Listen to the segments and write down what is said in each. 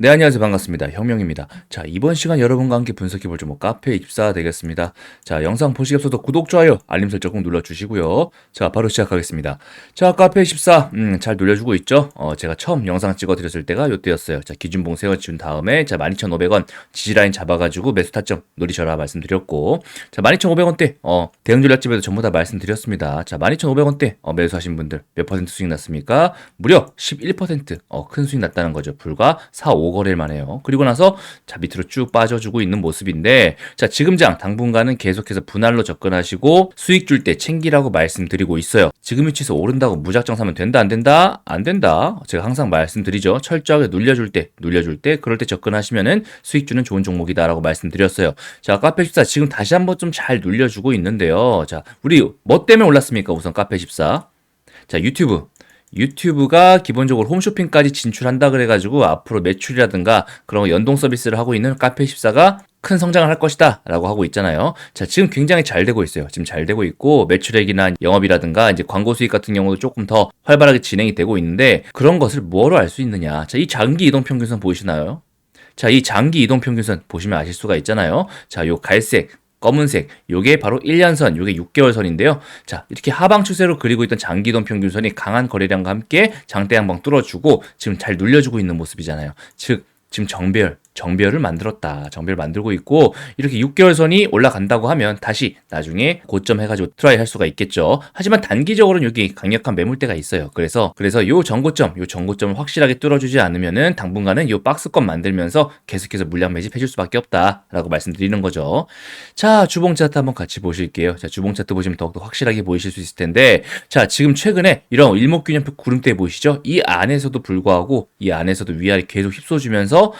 네, 안녕하세요. 반갑습니다. 혁명입니다. 자, 이번 시간 여러분과 함께 분석해볼 종목 카페 입사 되겠습니다. 자, 영상 보시기 앞서서 구독, 좋아요, 알림 설정 꼭 눌러주시고요. 자, 바로 시작하겠습니다. 자, 카페 14, 음, 잘 눌려주고 있죠? 어, 제가 처음 영상 찍어드렸을 때가 요때였어요. 자, 기준봉 세워준 다음에, 자, 12,500원 지지라인 잡아가지고 매수 타점 노리셔라 말씀드렸고, 자, 12,500원대, 어, 대응 전략집에도 전부 다 말씀드렸습니다. 자, 12,500원대, 어, 매수하신 분들 몇 퍼센트 수익 났습니까? 무려 11%, 어, 큰 수익 났다는 거죠. 불과 4, 5 5거래일 만에요. 그리고 나서 자 밑으로 쭉 빠져주고 있는 모습인데 자 지금장 당분간은 계속해서 분할로 접근하시고 수익 줄 때 챙기라고 말씀드리고 있어요. 지금 위치에서 오른다고 무작정 사면 된다 안 된다 안 된다. 제가 항상 말씀드리죠. 철저하게 눌려줄 때 눌려줄 때 그럴 때 접근하시면은 수익 주는 좋은 종목이다라고 말씀드렸어요. 자 카페 14 지금 다시 한번 좀 잘 눌려주고 있는데요. 자 우리 뭐 때문에 올랐습니까? 우선 카페 14. 자 유튜브 유튜브가 기본적으로 홈쇼핑까지 진출한다 그래가지고 앞으로 매출이라든가 그런 연동 서비스를 하고 있는 카페14가 큰 성장을 할 것이다 라고 하고 있잖아요. 자, 지금 굉장히 잘 되고 있어요. 지금 잘 되고 있고 매출액이나 영업이라든가 이제 광고 수익 같은 경우도 조금 더 활발하게 진행이 되고 있는데 그런 것을 뭐로 알 수 있느냐. 자, 이 장기 이동 평균선 보이시나요? 자, 이 장기 이동 평균선 보시면 아실 수가 있잖아요. 자, 요 갈색 검은색 요게 바로 1년선 요게 6개월 선인데요. 자 이렇게 하방 추세로 그리고 있던 장기동 평균선이 강한 거래량과 함께 장대 양방 뚫어주고 지금 잘 눌려주고 있는 모습이잖아요. 즉 지금 정별 정별을 만들었다. 정별을 만들고 있고 이렇게 6개월 선이 올라간다고 하면 다시 나중에 고점 해가지고 트라이 할 수가 있겠죠. 하지만 단기적으로는 여기 강력한 매물대가 있어요. 그래서 그래서 요 전고점, 요 전고점을 확실하게 뚫어주지 않으면은 당분간은 요 박스권 만들면서 계속해서 물량 매집해줄 수밖에 없다라고 말씀드리는 거죠. 자 주봉 차트 한번 같이 보실게요. 자 주봉 차트 보시면 더욱더 확실하게 보이실 수 있을 텐데 자 지금 최근에 이런 일목균형표 구름대 보이시죠? 이 안에서도 불구하고 이 안에서도 위아래 계속 휩써주면서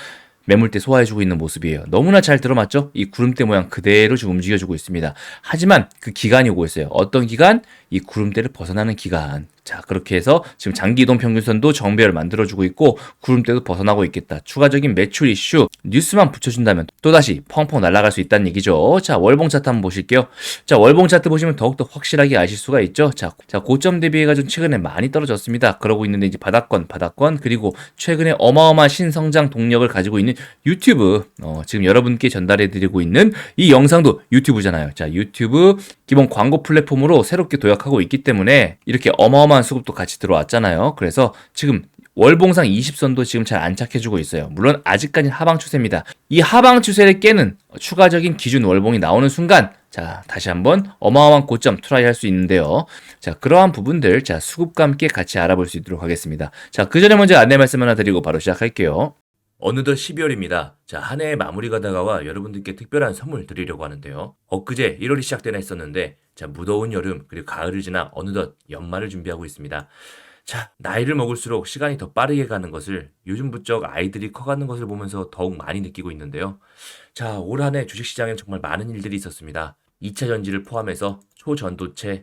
매물대 소화해주고 있는 모습이에요. 너무나 잘 들어맞죠? 이 구름대 모양 그대로 지금 움직여주고 있습니다. 하지만 그 기간이 오고 있어요. 어떤 기간? 이 구름대를 벗어나는 기간. 자, 그렇게 해서 지금 장기 이동 평균선도 정배를 만들어주고 있고 구름대도 벗어나고 있겠다. 추가적인 매출 이슈 뉴스만 붙여준다면 또다시 펑펑 날아갈 수 있다는 얘기죠. 자, 월봉 차트 한번 보실게요. 자, 월봉 차트 보시면 더욱더 확실하게 아실 수가 있죠. 자, 자 고점 대비해가지고 최근에 많이 떨어졌습니다. 그러고 있는데 이제 바닥권, 바닥권 그리고 최근에 어마어마한 신성장 동력을 가지고 있는 유튜브 어, 지금 여러분께 전달해드리고 있는 이 영상도 유튜브잖아요. 자, 유튜브 기본 광고 플랫폼으로 새롭게 도약하고 있기 때문에 이렇게 어마어마한 수급도 같이 들어왔잖아요. 그래서 지금 월봉상 20선도 지금 잘 안착해주고 있어요. 물론 아직까지는 하방 추세입니다. 이 하방 추세를 깨는 추가적인 기준 월봉이 나오는 순간 자, 다시 한번 어마어마한 고점 트라이 할 수 있는데요. 자, 그러한 부분들, 자, 수급과 함께 같이 알아볼 수 있도록 하겠습니다. 자, 그 전에 먼저 안내 말씀 하나 드리고 바로 시작할게요. 어느덧 12월입니다. 자, 한 해의 마무리가 다가와 여러분들께 특별한 선물 드리려고 하는데요. 엊그제 1월이 시작되나 했었는데, 자, 무더운 여름, 그리고 가을을 지나 어느덧 연말을 준비하고 있습니다. 자, 나이를 먹을수록 시간이 더 빠르게 가는 것을 요즘 부쩍 아이들이 커가는 것을 보면서 더욱 많이 느끼고 있는데요. 자, 올 한 해 주식시장엔 정말 많은 일들이 있었습니다. 2차 전지를 포함해서 초전도체,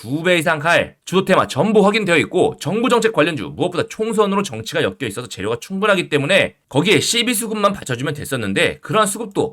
두 배 이상 갈 주도 테마 전부 확인되어 있고 정부 정책 관련주 무엇보다 총선으로 정치가 엮여 있어서 재료가 충분하기 때문에 거기에 CB 수급만 받쳐주면 됐었는데 그러한 수급도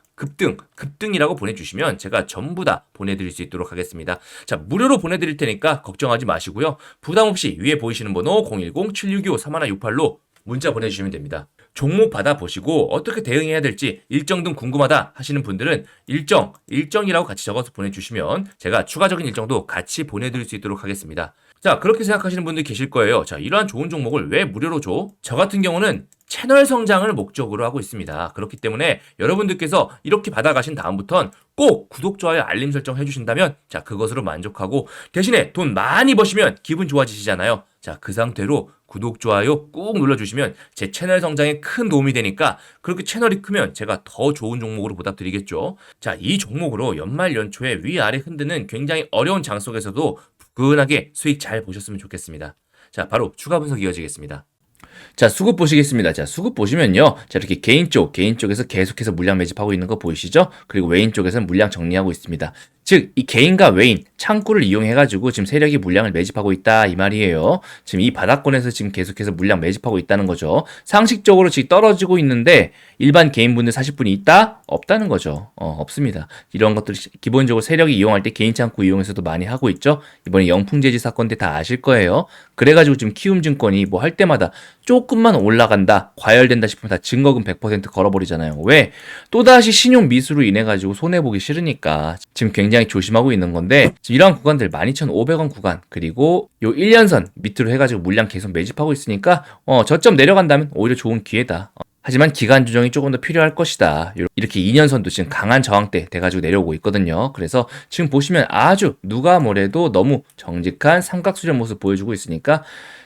급등, 급등이라고 보내주시면 제가 전부 다 보내드릴 수 있도록 하겠습니다. 자, 무료로 보내드릴 테니까 걱정하지 마시고요. 부담 없이 위에 보이시는 번호 010-7625-3168로 문자 보내주시면 됩니다. 종목 받아보시고 어떻게 대응해야 될지 일정 등 궁금하다 하시는 분들은 일정, 일정이라고 같이 적어서 보내주시면 제가 추가적인 일정도 같이 보내드릴 수 있도록 하겠습니다. 자, 그렇게 생각하시는 분들 계실 거예요. 자, 이러한 좋은 종목을 왜 무료로 줘? 저 같은 경우는 채널 성장을 목적으로 하고 있습니다. 그렇기 때문에 여러분들께서 이렇게 받아가신 다음부턴 꼭 구독, 좋아요, 알림 설정 해주신다면 자, 그것으로 만족하고 대신에 돈 많이 버시면 기분 좋아지시잖아요. 자, 그 상태로 구독, 좋아요 꾹 눌러주시면 제 채널 성장에 큰 도움이 되니까 그렇게 채널이 크면 제가 더 좋은 종목으로 보답드리겠죠. 자, 이 종목으로 연말 연초에 위아래 흔드는 굉장히 어려운 장 속에서도 부근하게 수익 잘 보셨으면 좋겠습니다. 자, 바로 추가 분석 이어지겠습니다. 자, 수급 보시겠습니다. 자, 수급 보시면요. 자, 이렇게 개인 쪽, 개인 쪽에서 계속해서 물량 매집하고 있는 거 보이시죠? 그리고 외인 쪽에서는 물량 정리하고 있습니다. 즉, 이 개인과 외인, 창구를 이용해가지고 지금 세력이 물량을 매집하고 있다, 이 말이에요. 지금 이 바닥권에서 지금 계속해서 물량 매집하고 있다는 거죠. 상식적으로 지금 떨어지고 있는데, 일반 개인분들 사실 분이 있다? 없다는 거죠. 어, 없습니다. 이런 것들 기본적으로 세력이 이용할 때 개인 창구 이용해서도 많이 하고 있죠. 이번에 영풍제지 사건 때 다 아실 거예요. 그래가지고 지금 키움증권이 뭐 할 때마다 조금만 올라간다, 과열된다 싶으면 다 증거금 100% 걸어버리잖아요. 왜? 또다시 신용 미수로 인해가지고 손해보기 싫으니까 지금 굉장히 조심하고 있는 건데 이러한 구간들 12,500원 구간 그리고 요 1년선 밑으로 해가지고 물량 계속 매집하고 있으니까 어, 저점 내려간다면 오히려 좋은 기회다. 어, 하지만 기간 조정이 조금 더 필요할 것이다. 이렇게 2년선도 지금 강한 저항대 돼가지고 내려오고 있거든요. 그래서 지금 보시면 아주 누가 뭐래도 너무 정직한 삼각수렴 모습 보여주고 있으니까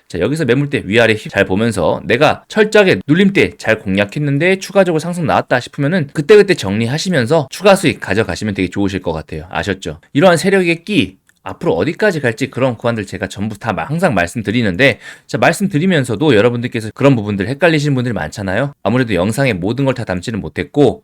자, 여기서 매물대 위아래 힘잘 보면서 내가 철저하게 눌림대 잘 공략했는데 추가적으로 상승 나왔다 싶으면은 그때그때 정리하시면서 추가 수익 가져가시면 되게 좋으실 것 같아요. 아셨죠? 이러한 세력의 끼, 앞으로 어디까지 갈지 그런 구간들 제가 전부 다 항상 말씀드리는데 자 말씀드리면서도 여러분들께서 그런 부분들 헷갈리시는 분들이 많잖아요 아무래도 영상에 모든 걸 다 담지는 못했고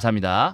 감사합니다.